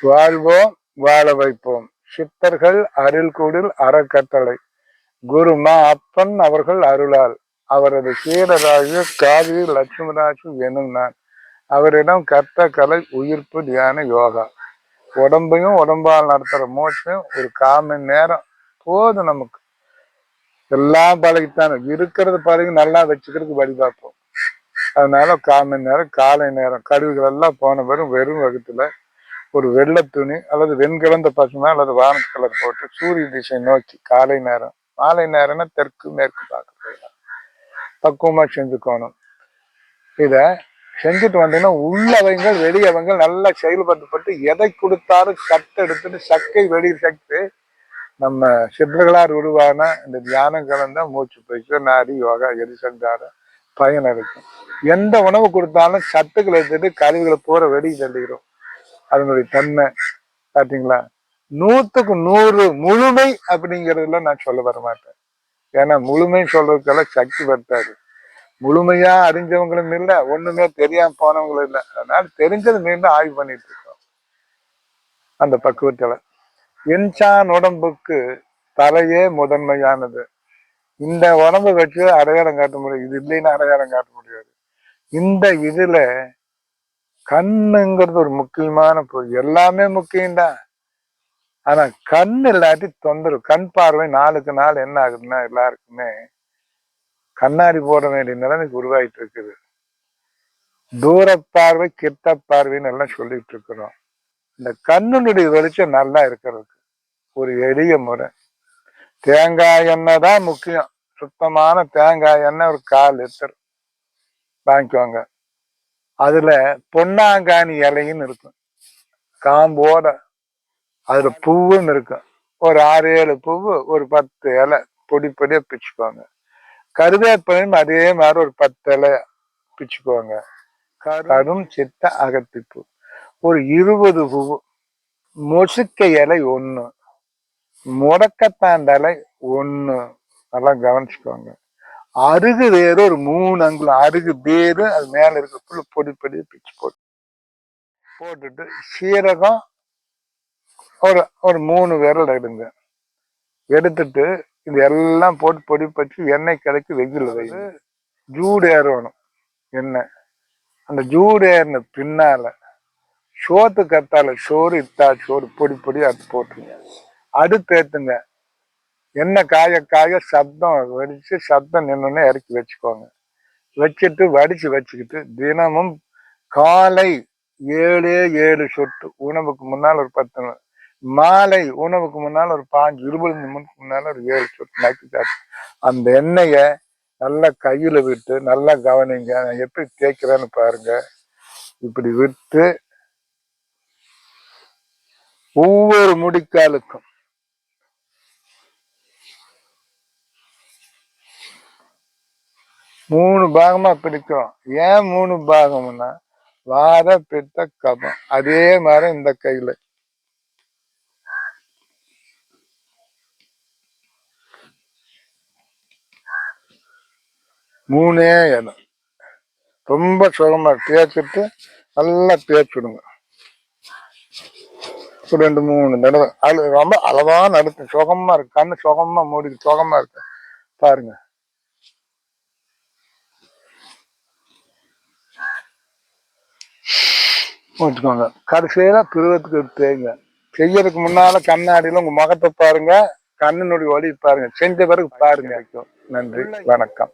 வாழ்வோம் வாழ வைப்போம். சித்தர்கள் அருள்கூடில் அறக்கட்டளை. குருமா அப்பன் அவர்கள் அருளால். அவரது சீடராகிய காவிரி லட்சுமராஜு எனும் நான். அவரிடம் கர்த்த கலை உயிர்ப்பு தியான யோகா. உடம்பையும் உடம்பால் நடத்துகிற மூச்சையும் ஒரு கால் மணி நேரம் போதும் நமக்கு. எல்லாம் பழகித்தானே. இருக்கிறது பழகி நல்லா வச்சுக்கிறதுக்கு வழி பார்ப்போம். அதனால கால் மணி நேரம் காலை நேரம் கருவிகள் எல்லாம் போன வெறும் வெறும் வகுத்துல ஒரு வெள்ளை துணி அல்லது வெண்கலந்த பசுமை அல்லது வானத்து கலர் போட்டு சூரிய திசை நோக்கி காலை நேரம் மாலை நேரம்னா தெற்கு மேற்கு பார்க்கறது பக்குவமா செஞ்சுக்கணும். இத செஞ்சுட்டு வந்தீங்கன்னா உள்ளவங்க வெளியவங்க நல்லா செயல்படுத்தப்பட்டு எதை கொடுத்தாலும் சட்டை எடுத்துட்டு சக்கை வெளியில் சக்தி நம்ம சித்தர்களார் உருவான இந்த தியானம் கலந்த மூச்சு பயிற்சி நாடி யோகா எது செஞ்சாலும் பயன் இருக்கும் எந்த உணவு கொடுத்தாலும் சத்துக்களை எடுத்துட்டு கழிவுகளை பூரா வெளியே தள்ளிக்கிறோம் அதனுடைய தன்மை பார்த்தீங்களா? நூத்துக்கு நூறு முழுமை அப்படிங்கிறதுல நான் சொல்ல வர மாட்டேன். ஏன்னா முழுமை சொல்றதுக்கெல்லாம் சக்தி படுத்தாது முழுமையா அறிஞ்சவங்களும் இல்லை ஒண்ணுமே தெரியாம போனவங்களும் இல்லை. அதனால தெரிஞ்சது மீண்டும் ஆய்வு பண்ணிட்டு இருக்கோம். அந்த பக்குவத்துல. இன்சான் உடம்புக்கு தலையே முதன்மையானது. இந்த உடம்பை வச்சு அடையாளம் காட்ட முடியாது. இது இல்லைன்னு அடையாளம் காட்ட முடியாது. இந்த இதுல கண்ணுங்கிறது ஒரு முக்கியமான பொருள். எல்லாமே முக்கியம்தான். ஆனா கண் இல்லாட்டி தொந்தரவு. கண் பார்வை நாளுக்கு நாள் என்ன ஆகுதுன்னா எல்லாருக்குமே கண்ணாடி போட வேண்டிய நிலைமைக்கு உருவாயிட்டு இருக்குது தூர பார்வை கிட்ட பார்வைன்னு எல்லாம் சொல்லிட்டு இருக்கிறோம் இந்த கண்ணுடைய வெளிச்சம் நல்லா இருக்கிறதுக்கு ஒரு எளிய முறை. தேங்காய் எண்ணெய் தான் முக்கியம். சுத்தமான தேங்காய் எண்ணெய் ஒரு கால் லிட்டர் வாங்கிக்கோங்க. அதுல பொன்னாங்கானி இலைன்னு இருக்கும். காம்போட அதுல பூவும் இருக்கும். ஒரு ஆறு ஏழு பூவு ஒரு பத்து இலை பொடி பொடியா பிச்சுக்குவாங்க. கருவேப்பிலையும் அதே மாதிரி ஒரு பத்து இலை பிச்சுக்குவாங்க. கரும் சித்த அகத்திப்பூ. ஒரு இருபது பூவு. மொசுக்க இலை ஒன்று முடக்கத்தாண்ட இலை ஒன்று நல்லா கவனிச்சுக்கோங்க. அருகு வேறு ஒரு மூணு அங்குலம் அருகு வேறு அது மேல இருக்க பொடி பொடி பிச்சு போட்டு போட்டுட்டு சீரகம் ஒரு ஒரு மூணு விரல் எடுங்க. எடுத்துட்டு இது எல்லாம் போட்டு பொடி பச்சு எண்ணெய் கலக்கி வெயில் வைங்க. ஜூடு ஏறணும். எண்ணெய். அந்த ஜூடு ஏறின பின்னால சோத்து கத்தால சோறு இத்தா சோறு பொடி பொடி அது போட்டுருங்க. அடுத்து ஏத்துங்க. எண்ணெய் காய காய சத்தம் வடித்து சத்தம் நின்றுன்னு இறக்கி வச்சுக்கோங்க. வச்சுட்டு வடித்து வச்சுக்கிட்டு தினமும் காலை ஏழு ஏழு சொட்டு உணவுக்கு முன்னால் ஒரு பத்து மாலை உணவுக்கு முன்னால் ஒரு பாஞ்சு இருபது நிமிஷத்துக்கு முன்னால் ஒரு ஏழு சொட்டு நக்கி அந்த எண்ணெயை நல்லா கையில் விட்டு நல்லா கவனிங்க. நான் எப்படி தேய்க்கிறேன்னு பாருங்க. இப்படி விட்டு ஒவ்வொரு முடிக்காலுக்கும் மூணு பாகமா பிடிக்கும் ஏன் மூணு பாகம்னா வார பித்த கபம். அதே மாதிரி இந்த கையில. மூணே இடம் ரொம்ப சுகமா தேய்ச்சிட்டு நல்லா தேய்ச்சிடுங்க. ஒரு ரெண்டு மூணு தடவை. அது ரொம்ப அளவா நடத்து சுகமா இருக்கு. கண்ணு சுகமா மூடி சுகமா இருக்கு. பாருங்க. வச்சுக்கோங்க. கடைசியில பிருவத்துக்கு தேங்க. செய்யறதுக்கு முன்னால கண்ணாடியில உங்க முகத்தை பாருங்க. கண்ணினுடைய ஒளி பாருங்க. செஞ்ச பிறகு பாருங்க. நன்றி. வணக்கம்.